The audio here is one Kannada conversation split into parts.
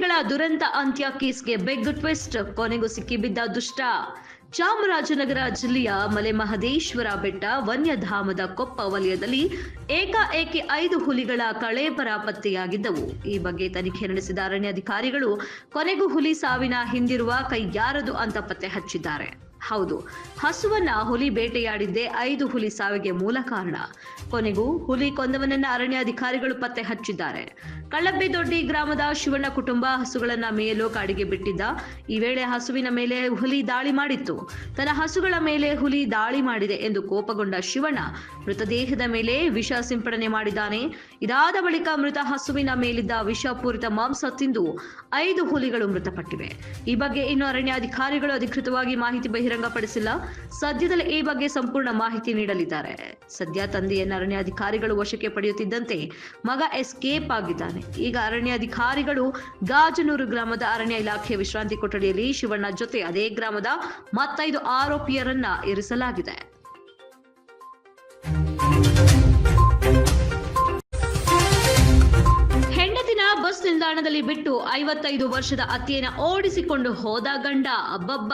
ಹುಲಿಗಳ ದುರಂತ ಅಂತ್ಯ ಕೇಸ್ಗೆ ಬೆಗ್ ಟ್ವಿಸ್ಟ್, ಕೊನೆಗೂ ಸಿಕ್ಕಿಬಿದ್ದ ದುಷ್ಟ. ಚಾಮರಾಜನಗರ ಜಿಲ್ಲೆಯ ಮಲೆಮಹದೇಶ್ವರ ಬೆಟ್ಟ, ವನ್ಯಧಾಮದ ಕೊಪ್ಪ ವಲಯದಲ್ಲಿ ಏಕಾಏಕಿ ಐದು ಹುಲಿಗಳ ಕಳೇಬರ ಪತ್ತೆಯಾಗಿದ್ದವು. ಈ ಬಗ್ಗೆ ತನಿಖೆ ನಡೆಸಿದ ಅರಣ್ಯಾಧಿಕಾರಿಗಳು, ಕೊನೆಗೂ ಹುಲಿ ಸಾವಿನ ಹಿಂದಿರುವ ಕೈ ಯಾರದು ಅಂತ ಪತ್ತೆ ಹಚ್ಚಿದ್ದಾರೆ. ಹೌದು, ಹಸುವನ್ನ ಹುಲಿ ಬೇಟೆಯಾಡಿದ್ದೇ ಐದು ಹುಲಿ ಸಾವಿಗೆ ಮೂಲ ಕಾರಣ. ಕೊನೆಗೂ ಹುಲಿ ಕೊಂದವನನ್ನ ಅರಣ್ಯಾಧಿಕಾರಿಗಳು ಪತ್ತೆ ಹಚ್ಚಿದ್ದಾರೆ. ಕಳ್ಳಬ್ಬೆದೊಡ್ಡಿ ಗ್ರಾಮದ ಶಿವಣ್ಣ ಕುಟುಂಬ ಹಸುಗಳನ್ನ ಮೇಯಲು ಕಾಡಿಗೆ ಬಿಟ್ಟಿದ್ದ. ಈ ವೇಳೆ ಹಸುವಿನ ಮೇಲೆ ಹುಲಿ ದಾಳಿ ಮಾಡಿತ್ತು. ತನ್ನ ಹಸುಗಳ ಮೇಲೆ ಹುಲಿ ದಾಳಿ ಮಾಡಿದೆ ಎಂದು ಕೋಪಗೊಂಡ ಶಿವಣ್ಣ ಮೃತದೇಹದ ಮೇಲೆ ವಿಷ ಸಿಂಪಡಣೆ ಮಾಡಿದ್ದಾನೆ. ಇದಾದ ಬಳಿಕ ಮೃತ ಹಸುವಿನ ಮೇಲಿದ್ದ ವಿಷಪೂರಿತ ಮಾಂಸ ತಿಂದು ಐದು ಹುಲಿಗಳು ಮೃತಪಟ್ಟಿವೆ. ಈ ಬಗ್ಗೆ ಇನ್ನು ಅರಣ್ಯಾಧಿಕಾರಿಗಳು ಅಧಿಕೃತವಾಗಿ ಮಾಹಿತಿ ಬಹಿರಂಗಪಡಿಸಿಲ್ಲ. ಸದ್ಯದಲ್ಲೇ ಈ ಬಗ್ಗೆ ಸಂಪೂರ್ಣ ಮಾಹಿತಿ ನೀಡಲಿದ್ದಾರೆ. ಸದ್ಯ ತಂದೆಯನ್ನು ಅರಣ್ಯಾಧಿಕಾರಿಗಳು ವಶಕ್ಕೆ ಪಡೆಯುತ್ತಿದ್ದಂತೆ ಮಗ ಎಸ್ಕೇಪ್ ಆಗಿದ್ದಾನೆ. ಈಗ ಅರಣ್ಯಾಧಿಕಾರಿಗಳು ಗಾಜನೂರು ಗ್ರಾಮದ ಅರಣ್ಯ ಇಲಾಖೆ ವಿಶ್ರಾಂತಿ ಕೊಠಡಿಯಲ್ಲಿ ಶಿವಣ್ಣ ಜೊತೆ ಅದೇ ಗ್ರಾಮದ ಮತ್ತೈದು ಆರೋಪಿಯರನ್ನ ಇರಿಸಲಾಗಿದೆ. ಬಸ್ ಬಿಟ್ಟು ಐವತ್ತೈದು ವರ್ಷದ ಅತ್ತೆಯನ್ನ ಓಡಿಸಿಕೊಂಡು ಹೋದ ಗಂಡ ಅಬ್ಬಬ್ಬ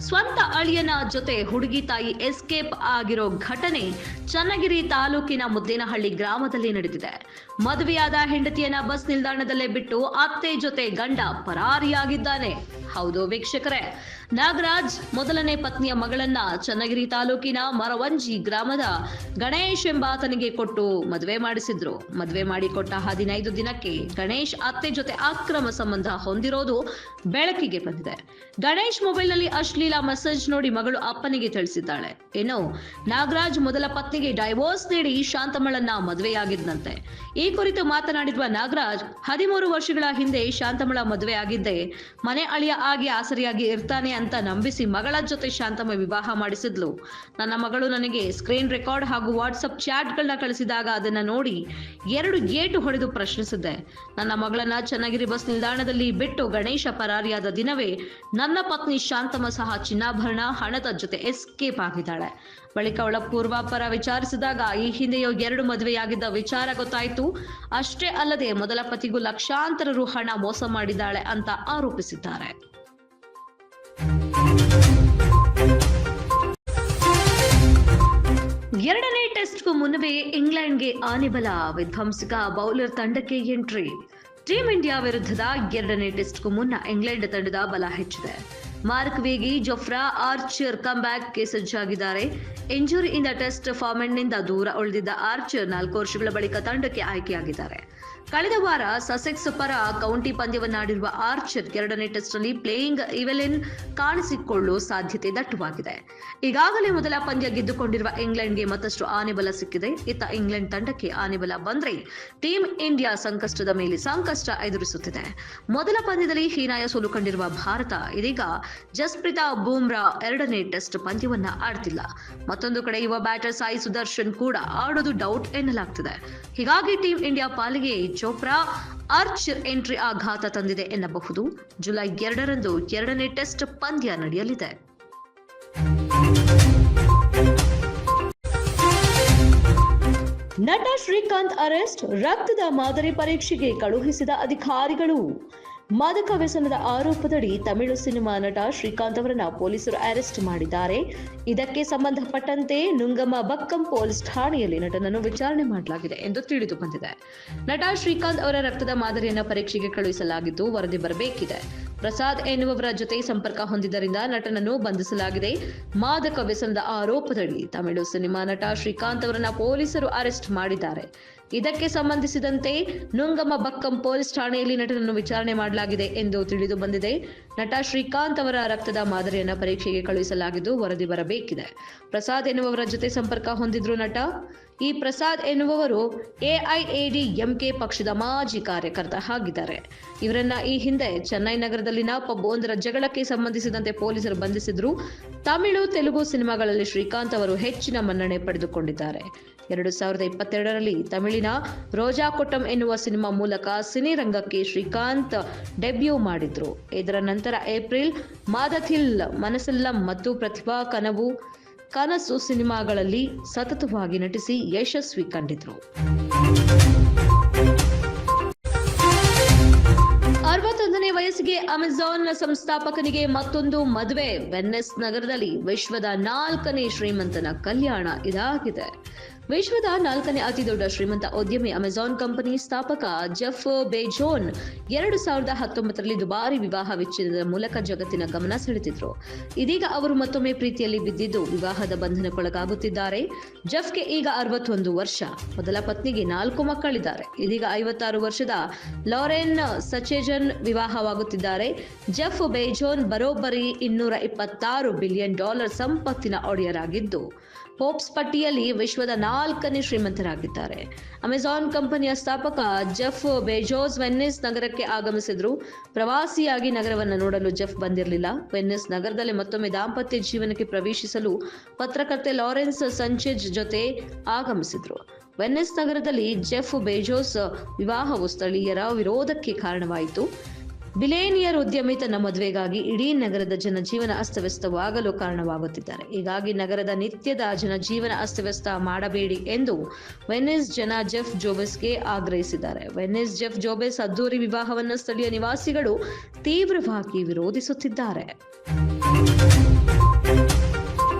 ಸ್ವಂತ ಅಳಿಯನ ಜೊತೆ ಹುಡುಗಿ ತಾಯಿ ಎಸ್ಕೇಪ್ ಆಗಿರೋ ಘಟನೆ ಚನ್ನಗಿರಿ ತಾಲೂಕಿನ ಮುದ್ದೇನಹಳ್ಳಿ ಗ್ರಾಮದಲ್ಲಿ ನಡೆದಿದೆ. ಮದುವೆಯಾದ ಹೆಂಡತಿಯನ್ನ ಬಸ್ ನಿಲ್ದಾಣದಲ್ಲೇ ಬಿಟ್ಟು ಅತ್ತೆ ಜೊತೆ ಗಂಡ ಪರಾರಿಯಾಗಿದ್ದಾನೆ. ಹೌದು ವೀಕ್ಷಕರೇ ನಾಗರಾಜ್ ಮೊದಲನೇ ಪತ್ನಿಯ ಮಗಳನ್ನ ಚನ್ನಗಿರಿ ತಾಲೂಕಿನ ಮರವಂಜಿ ಗ್ರಾಮದ ಗಣೇಶ್ ಎಂಬಾತನಿಗೆ ಕೊಟ್ಟು ಮದುವೆ ಮಾಡಿಸಿದ್ರು. ಮದುವೆ ಮಾಡಿಕೊಟ್ಟ ಹದಿನೈದು ದಿನಕ್ಕೆ ಗಣೇಶ್ ಅತ್ತೆ ಜೊತೆ ಅಕ್ರಮ ಸಂಬಂಧ ಹೊಂದಿರೋದು ಬೆಳಕಿಗೆ ಬಂದಿದೆ. ಗಣೇಶ್ ಮೊಬೈಲ್ನಲ್ಲಿ ಅಶ್ಲೀಲ ಮೆಸೇಜ್ ನೋಡಿ ಮಗಳು ಅಪ್ಪನಿಗೆ ತಿಳಿಸಿದ್ದಾಳೆ. ಏನೋ ನಾಗರಾಜ್ ಮೊದಲ ಪತ್ನಿಗೆ ಡೈವೋರ್ಸ್ ನೀಡಿ ಶಾಂತಮಳನ್ನ ಮದುವೆಯಾಗಿದ್ದಂತೆ ಈ ಕುರಿತು ಮಾತನಾಡಿರುವ ನಾಗರಾಜ್, ಹದಿಮೂರು ವರ್ಷಗಳ ಹಿಂದೆ ಶಾಂತಮಳ ಮದುವೆ ಆಗಿದ್ದೆ ಮನೆ ಅಳಿಯ ಆಗಿ ಆಸರಿಯಾಗಿ ಇರ್ತಾನೆ ಅಂತ ನಂಬಿಸಿ ಮಗಳ ಜೊತೆ ಶಾಂತಮ್ಮ ವಿವಾಹ ಮಾಡಿಸಿದ್ಲು. ನನ್ನ ಮಗಳು ನನಗೆ ಸ್ಕ್ರೀನ್ ರೆಕಾರ್ಡ್ ಹಾಗೂ ವಾಟ್ಸಪ್ ಚಾಟ್ಗಳನ್ನ ಕಳಿಸಿದಾಗ ಅದನ್ನ ನೋಡಿ ಎರಡು ಗೇಟು ಹೊಡೆದು ಪ್ರಶ್ನಿಸಿದ್ದೆ ನನ್ನ ಮಗಳನ್ನ ಚನ್ನಗಿರಿ ಬಸ್ ನಿಲ್ದಾಣದಲ್ಲಿ ಬಿಟ್ಟು ಗಣೇಶ ಪರಾರಿಯಾದ ದಿನವೇ ನನ್ನ ಪತ್ನಿ ಶಾಂತಮ್ಮ ಸಹ ಚಿನ್ನಾಭರಣ ಹಣದ ಜೊತೆ ಎಸ್ಕೇಪ್ ಆಗಿದ್ದಾಳೆ. ಬಳಿಕ ಅವಳ ಪೂರ್ವಾಪರ ವಿಚಾರಿಸಿದಾಗ ಈ ಹಿಂದೆಯೋ ಎರಡು ಮದುವೆಯಾಗಿದ್ದ ವಿಚಾರ ಗೊತ್ತಾಯಿತು. ಅಷ್ಟೇ ಅಲ್ಲದೆ ಮೊದಲ ಪತಿಗೂ ಲಕ್ಷಾಂತರ ರು ಹಣ ಮೋಸ ಮಾಡಿದ್ದಾಳೆ ಅಂತ ಆರೋಪಿಸಿದ್ದಾರೆ. ಎರಡನೇ ಟೆಸ್ಟ್ಗೂ ಮುನ್ನವೇ ಇಂಗ್ಲೆಂಡ್ಗೆ ಆನೆಬಲ ವಿಧ್ವಂಸಕ ಬೌಲರ್ ತಂಡಕ್ಕೆ ಎಂಟ್ರಿ. ಟೀಂ ಇಂಡಿಯಾ ವಿರುದ್ಧದ ಎರಡನೇ ಟೆಸ್ಟ್ಗೂ ಮುನ್ನ ಇಂಗ್ಲೆಂಡ್ ತಂಡದ ಬಲ ಹೆಚ್ಚಿದೆ. ಮಾರ್ಕ್ ವೇಗಿ, ಜೊಫ್ರಾ, ಆರ್ಚರ್ ಕಮ್ಬ್ಯಾಕ್ಗೆ ಸಜ್ಜಾಗಿದ್ದಾರೆ. ಇಂಜುರಿಯಿಂದ ಟೆಸ್ಟ್ ಫಾರ್ಮೆಟ್ನಿಂದ ದೂರ ಉಳಿದಿದ್ದ ಆರ್ಚರ್ ನಾಲ್ಕು ವರ್ಷಗಳ ಬಳಿಕ ತಂಡಕ್ಕೆ ಆಯ್ಕೆಯಾಗಿದ್ದಾರೆ. ಕಳೆದ ವಾರ ಸಸೆಕ್ಸ್ ಪರ ಕೌಂಟಿ ಪಂದ್ಯವನ್ನಾಡಿರುವ ಆರ್ಚರ್ ಎರಡನೇ ಟೆಸ್ಟ್ನಲ್ಲಿ ಪ್ಲೇಯಿಂಗ್ ಇವೆಲೆನ್ ಕಾಣಿಸಿಕೊಳ್ಳುವ ಸಾಧ್ಯತೆ ದಟ್ಟವಾಗಿದೆ. ಈಗಾಗಲೇ ಮೊದಲ ಪಂದ್ಯ ಗೆದ್ದುಕೊಂಡಿರುವ ಇಂಗ್ಲೆಂಡ್ಗೆ ಮತ್ತಷ್ಟು ಆನೆಬಲ ಸಿಕ್ಕಿದೆ. ಇತ್ತ ಇಂಗ್ಲೆಂಡ್ ತಂಡಕ್ಕೆ ಆನೆಬಲ ಬಂದ್ರೆ ಟೀಂ ಇಂಡಿಯಾ ಸಂಕಷ್ಟದ ಮೇಲೆ ಸಂಕಷ್ಟ ಎದುರಿಸುತ್ತಿದೆ. ಮೊದಲ ಪಂದ್ಯದಲ್ಲಿ ಹೀನಾಯ ಸೋಲು ಕಂಡಿರುವ ಭಾರತ ಇದೀಗ ಜಸ್ಪ್ರೀತಾ ಬೂಮ್ರಾ ಎರಡನೇ ಟೆಸ್ಟ್ ಪಂದ್ಯವನ್ನ ಆಡ್ತಿಲ್ಲ. ಮತ್ತೊಂದು ಕಡೆ ಯುವ ಬ್ಯಾಟರ್ ಸಾಯಿ ಸುದರ್ಶನ್ ಕೂಡ ಆಡೋದು ಡೌಟ್ ಎನ್ನಲಾಗ್ತಿದೆ. ಹೀಗಾಗಿ ಟೀಂ ಇಂಡಿಯಾ ಪಾಲಿಗೆ ಚೋಪ್ರಾ ಅರ್ಚ್ ಎಂಟ್ರಿ ಆಘಾತ ತಂದಿದೆ ಎನ್ನಬಹುದು. ಜುಲೈ ಎರಡರಂದು ಎರಡನೇ ಟೆಸ್ಟ್ ಪಂದ್ಯ ನಡೆಯಲಿದೆ. ನಟ ಶ್ರೀಕಾಂತ್ ಅರೆಸ್ಟ್, ರಕ್ತದ ಮಾದರಿ ಪರೀಕ್ಷೆಗೆ ಕಳುಹಿಸಿದ ಅಧಿಕಾರಿಗಳು. ಮಾದಕ ವ್ಯಸನದ ಆರೋಪದಡಿ ತಮಿಳು ಸಿನಿಮಾ ನಟ ಶ್ರೀಕಾಂತ್ ಅವರನ್ನ ಪೊಲೀಸರು ಅರೆಸ್ಟ್ ಮಾಡಿದ್ದಾರೆ. ಇದಕ್ಕೆ ಸಂಬಂಧಪಟ್ಟಂತೆ ನುಂಗಮ್ಮ ಬಕ್ಕಂ ಪೊಲೀಸ್ ಠಾಣೆಯಲ್ಲಿ ನಟನನ್ನು ವಿಚಾರಣೆ ಮಾಡಲಾಗಿದೆ ಎಂದು ತಿಳಿದು ಬಂದಿದೆ. ನಟ ಶ್ರೀಕಾಂತ್ ಅವರ ರಕ್ತದ ಮಾದರಿಯನ್ನು ಪರೀಕ್ಷೆಗೆ ಕಳುಹಿಸಲಾಗಿದ್ದು ವರದಿ ಬರಬೇಕಿದೆ. ಪ್ರಸಾದ್ ಎನ್ನುವವರ ಜೊತೆ ಸಂಪರ್ಕ ಹೊಂದಿದ್ದರಿಂದ ನಟನನ್ನು ಬಂಧಿಸಲಾಗಿದೆ. ಮಾದಕ ವ್ಯಸನದ ಆರೋಪದಡಿ ತಮಿಳು ಸಿನಿಮಾ ನಟ ಶ್ರೀಕಾಂತ್ ಅವರನ್ನ ಪೊಲೀಸರು ಅರೆಸ್ಟ್ ಮಾಡಿದ್ದಾರೆ. ಇದಕ್ಕೆ ಸಂಬಂಧಿಸಿದಂತೆ ನುಂಗಮ್ಮ ಬಕ್ಕಂ ಪೊಲೀಸ್ ಠಾಣೆಯಲ್ಲಿ ನಟನನ್ನು ವಿಚಾರಣೆ ಮಾಡಲಾಗಿದೆ ಎಂದು ತಿಳಿದು ಬಂದಿದೆ. ನಟ ಶ್ರೀಕಾಂತ್ ಅವರ ರಕ್ತದ ಮಾದರಿಯನ್ನು ಪರೀಕ್ಷೆಗೆ ಕಳುಹಿಸಲಾಗಿದ್ದು ವರದಿ ಬರಬೇಕಿದೆ. ಪ್ರಸಾದ್ ಎನ್ನುವವರ ಜೊತೆ ಸಂಪರ್ಕ ಹೊಂದಿದ್ರು ನಟ. ಈ ಪ್ರಸಾದ್ ಎನ್ನುವವರು ಎಐಎಡಿಎಂಕೆ ಪಕ್ಷದ ಮಾಜಿ ಕಾರ್ಯಕರ್ತ ಆಗಿದ್ದಾರೆ. ಇವರನ್ನ ಈ ಹಿಂದೆ ಚೆನ್ನೈ ನಗರದಲ್ಲಿನ ಪಬ್ ಒಂದರ ಜಗಳಕ್ಕೆ ಸಂಬಂಧಿಸಿದಂತೆ ಪೊಲೀಸರು ಬಂಧಿಸಿದ್ರು. ತಮಿಳು ತೆಲುಗು ಸಿನಿಮಾಗಳಲ್ಲಿ ಶ್ರೀಕಾಂತ್ ಅವರು ಹೆಚ್ಚಿನ ಮನ್ನಣೆ ಪಡೆದುಕೊಂಡಿದ್ದಾರೆ. ಎರಡು ಸಾವಿರದ ಇಪ್ಪತ್ತೆರಡರಲ್ಲಿ ತಮಿಳಿನ ರೋಜಾ ಕೊಟ್ಟಂ ಎನ್ನುವ ಸಿನಿಮಾ ಮೂಲಕ ಸಿನಿರಂಗಕ್ಕೆ ಶ್ರೀಕಾಂತ್ ಡೆಬ್ಯೂ ಮಾಡಿದ್ರು. ಇದರ ನಂತರ ಏಪ್ರಿಲ್ ಮಾದಥಿಲ್, ಮನಸಲ್ಲಂ ಮತ್ತು ಪ್ರತಿಭಾ ಕನವು, ಕನಸು ಸಿನಿಮಾಗಳಲ್ಲಿ ಸತತವಾಗಿ ನಟಿಸಿ ಯಶಸ್ವಿ ಕಂಡಿದ್ರು. ಅರವತ್ತೊಂದನೇ ಅಮೆಜಾನ್ ಸಂಸ್ಥಾಪಕನಿಗೆ ಮತ್ತೊಂದು ಮದುವೆ. ವೆನ್ನೆಸ್ ನಗರದಲ್ಲಿ ವಿಶ್ವದ ನಾಲ್ಕನೇ ಶ್ರೀಮಂತನ ಕಲ್ಯಾಣ ಇದಾಗಿದೆ. ವಿಶ್ವದ ನಾಲ್ಕನೇ ಅತಿ ದೊಡ್ಡ ಶ್ರೀಮಂತ ಉದ್ಯಮಿ ಅಮೆಜಾನ್ ಕಂಪನಿ ಸ್ಥಾಪಕ ಜೆಫ್ ಬೇಜೋನ್ ಎರಡು ಸಾವಿರದ ಹತ್ತೊಂಬತ್ತರಲ್ಲಿ ದುಬಾರಿ ವಿವಾಹ ವಿಚ್ಛೇದದ ಮೂಲಕ ಜಗತ್ತಿನ ಗಮನ ಸೆಳೆದಿದ್ರು. ಇದೀಗ ಅವರು ಮತ್ತೊಮ್ಮೆ ಪ್ರೀತಿಯಲ್ಲಿ ಬಿದ್ದಿದ್ದು ವಿವಾಹದ ಬಂಧನಕ್ಕೊಳಗಾಗುತ್ತಿದ್ದಾರೆ. ಜೆಫ್ಗೆ ಈಗ ಅರವತ್ತೊಂದು ವರ್ಷ. ಮೊದಲ ಪತ್ನಿಗೆ ನಾಲ್ಕು ಮಕ್ಕಳಿದ್ದಾರೆ. ಇದೀಗ ಐವತ್ತಾರು ವರ್ಷದ ಲಾರೆನ್ ಸಚೇಜನ್ ವಿವಾಹವಾಗುತ್ತಿದ್ದಾರೆ. ಜೆಫ್ ಬೇಜೋನ್ ಬರೋಬ್ಬರಿ ಇನ್ನೂರ ಇಪ್ಪತ್ತಾರು ಬಿಲಿಯನ್ ಡಾಲರ್ ಸಂಪತ್ತಿನ ಒಡೆಯರಾಗಿದ್ದು. ಫೋರ್ಬ್ಸ್ ಪಟ್ಟಿಯಲ್ಲಿ ವಿಶ್ವದ ನಾಲ್ಕನೇ ಶ್ರೀಮಂತರಾಗಿದ್ದಾರೆ. ಅಮೆಜಾನ್ ಕಂಪನಿಯ ಸ್ಥಾಪಕ ಜೆಫ್ ಬೆಜೋಸ್ ವೆನ್ನಿಸ್ ನಗರಕ್ಕೆ ಆಗಮಿಸಿದ್ರು. ಪ್ರವಾಸಿಯಾಗಿ ನಗರವನ್ನು ನೋಡಲು ಜೆಫ್ ಬಂದಿರಲಿಲ್ಲ. ವೆನ್ನಿಸ್ ನಗರದಲ್ಲಿ ಮತ್ತೊಮ್ಮೆ ದಾಂಪತ್ಯ ಜೀವನಕ್ಕೆ ಪ್ರವೇಶಿಸಲು ಪತ್ರಕರ್ತೆ ಲಾರೆನ್ಸ್ ಸಂಚೆಜ್ ಜೊತೆ ಆಗಮಿಸಿದ್ರು. ವೆನ್ನಿಸ್ ನಗರದಲ್ಲಿ ಜೆಫ್ ಬೇಜೋಸ್ ವಿವಾಹವು ಸ್ಥಳೀಯರ ವಿರೋಧಕ್ಕೆ ಕಾರಣವಾಯಿತು. ಬಿಲೇನಿಯರ್ ಉದ್ಯಮಿ ತನ್ನ ಮದುವೆಗಾಗಿ ಇಡೀ ನಗರದ ಜನಜೀವನ ಅಸ್ತವ್ಯಸ್ತವಾಗಲು ಕಾರಣವಾಗುತ್ತಿದ್ದಾರೆ. ಹೀಗಾಗಿ ನಗರದ ನಿತ್ಯದ ಜನಜೀವನ ಅಸ್ತವ್ಯಸ್ತ ಮಾಡಬೇಡಿ ಎಂದು ವೆನಿಸ್ ಜನ ಜೆಫ್ ಜೋಬೆಸ್ಗೆ ಆಗ್ರಹಿಸಿದ್ದಾರೆ. ವೆನಿಸ್ ಜೆಫ್ ಜೋಬೆಸ್ ಅದ್ದೂರಿ ವಿವಾಹವನ್ನು ಸ್ಥಳೀಯ ನಿವಾಸಿಗಳು ತೀವ್ರವಾಗಿ ವಿರೋಧಿಸುತ್ತಿದ್ದಾರೆ.